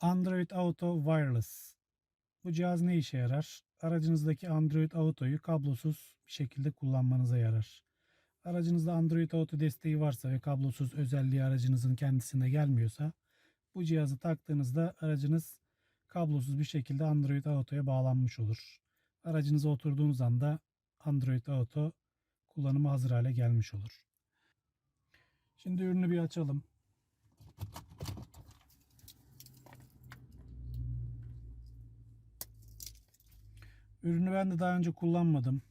Android Auto Wireless. Bu cihaz ne işe yarar? Aracınızdaki Android Auto'yu kablosuz bir şekilde kullanmanıza yarar. Aracınızda Android Auto desteği varsa ve kablosuz özelliği aracınızın kendisine gelmiyorsa bu cihazı taktığınızda aracınız kablosuz bir şekilde Android Auto'ya bağlanmış olur. Aracınıza oturduğunuz anda Android Auto kullanıma hazır hale gelmiş olur. Şimdi ürünü bir açalım. Ürünü ben de daha önce kullanmadım.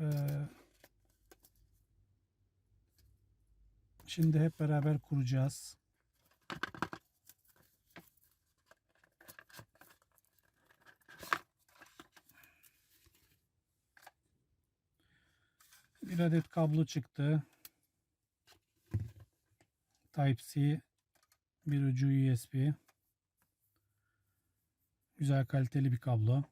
Ee, şimdi hep beraber kuracağız. Bir adet kablo çıktı. Type-C bir ucu USB. Güzel kaliteli bir kablo.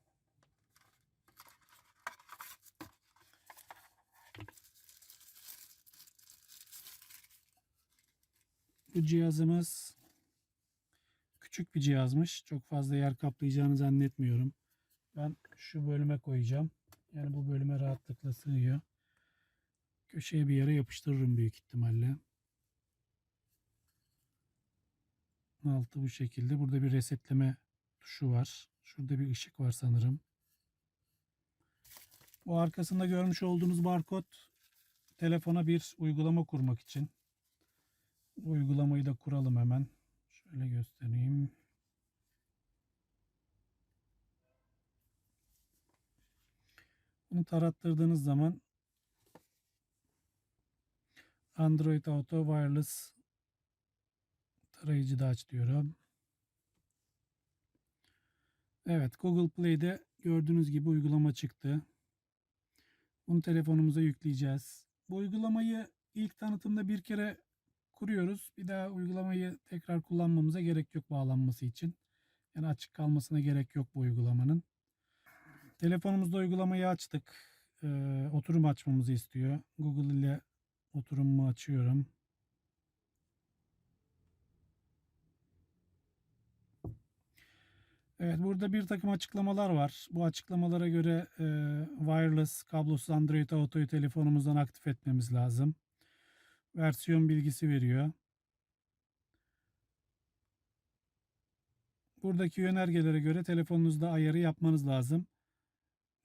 Bu cihazımız küçük bir cihazmış. Çok fazla yer kaplayacağını zannetmiyorum. Ben şu bölüme koyacağım. Yani bu bölüme rahatlıkla sığıyor. Köşeye bir yere yapıştırırım büyük ihtimalle. Altı bu şekilde. Burada bir resetleme tuşu var. Şurada bir ışık var sanırım. Bu arkasında görmüş olduğunuz barkod telefona bir uygulama kurmak için. Uygulamayı da kuralım hemen. Şöyle göstereyim. Bunu tarattırdığınız zaman Android Auto Wireless tarayıcı da aç diyorum. Evet Google Play'de gördüğünüz gibi uygulama çıktı. Bunu telefonumuza yükleyeceğiz. Bu uygulamayı ilk tanıtımda bir kere kuruyoruz. Bir daha uygulamayı tekrar kullanmamıza gerek yok bağlanması için. Yani açık kalmasına gerek yok bu uygulamanın. Telefonumuzda uygulamayı açtık. Ee, oturum açmamızı istiyor. Google ile oturumumu açıyorum. Evet burada bir takım açıklamalar var. Bu açıklamalara göre e, wireless kablosuz Android Auto'yu telefonumuzdan aktif etmemiz lazım. Versiyon bilgisi veriyor. Buradaki yönergelere göre telefonunuzda ayarı yapmanız lazım.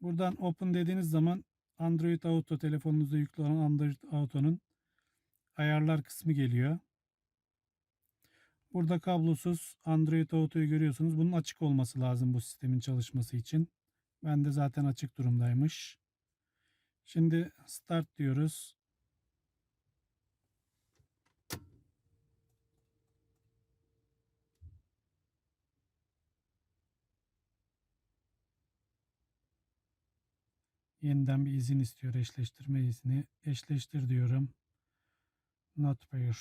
Buradan open dediğiniz zaman Android Auto telefonunuzda yüklü olan Android Auto'nun ayarlar kısmı geliyor. Burada kablosuz Android Auto'yu görüyorsunuz. Bunun açık olması lazım bu sistemin çalışması için. Ben de zaten açık durumdaymış. Şimdi start diyoruz. Yeniden bir izin istiyor eşleştirme izni. Eşleştir diyorum. Not pair.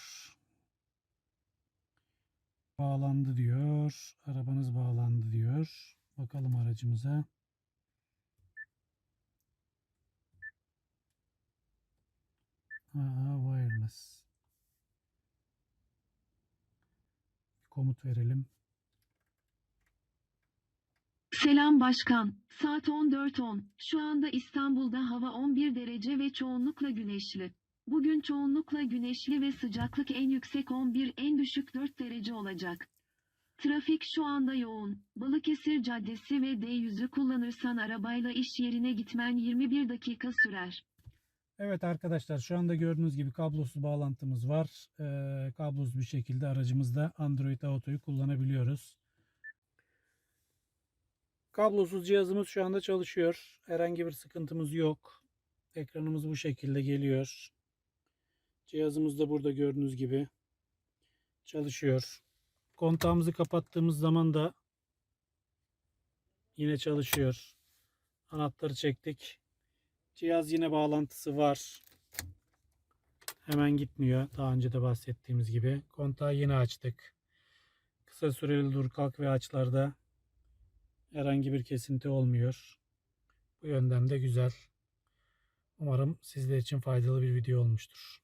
Bağlandı diyor. Arabanız bağlandı diyor. Bakalım aracımıza. Aa, wireless. Komut verelim. Selam başkan. Saat 14.10. Şu anda İstanbul'da hava 11 derece ve çoğunlukla güneşli. Bugün çoğunlukla güneşli ve sıcaklık en yüksek 11, en düşük 4 derece olacak. Trafik şu anda yoğun. Balıkesir Caddesi ve D100'ü kullanırsan arabayla iş yerine gitmen 21 dakika sürer. Evet arkadaşlar şu anda gördüğünüz gibi kablosuz bağlantımız var. Ee, kablosuz bir şekilde aracımızda Android Auto'yu kullanabiliyoruz. Kablosuz cihazımız şu anda çalışıyor. Herhangi bir sıkıntımız yok. Ekranımız bu şekilde geliyor. Cihazımız da burada gördüğünüz gibi çalışıyor. Kontağımızı kapattığımız zaman da yine çalışıyor. Anahtarı çektik. Cihaz yine bağlantısı var. Hemen gitmiyor. Daha önce de bahsettiğimiz gibi. Kontağı yine açtık. Kısa süreli dur kalk ve açlarda herhangi bir kesinti olmuyor. Bu yönden de güzel. Umarım sizler için faydalı bir video olmuştur.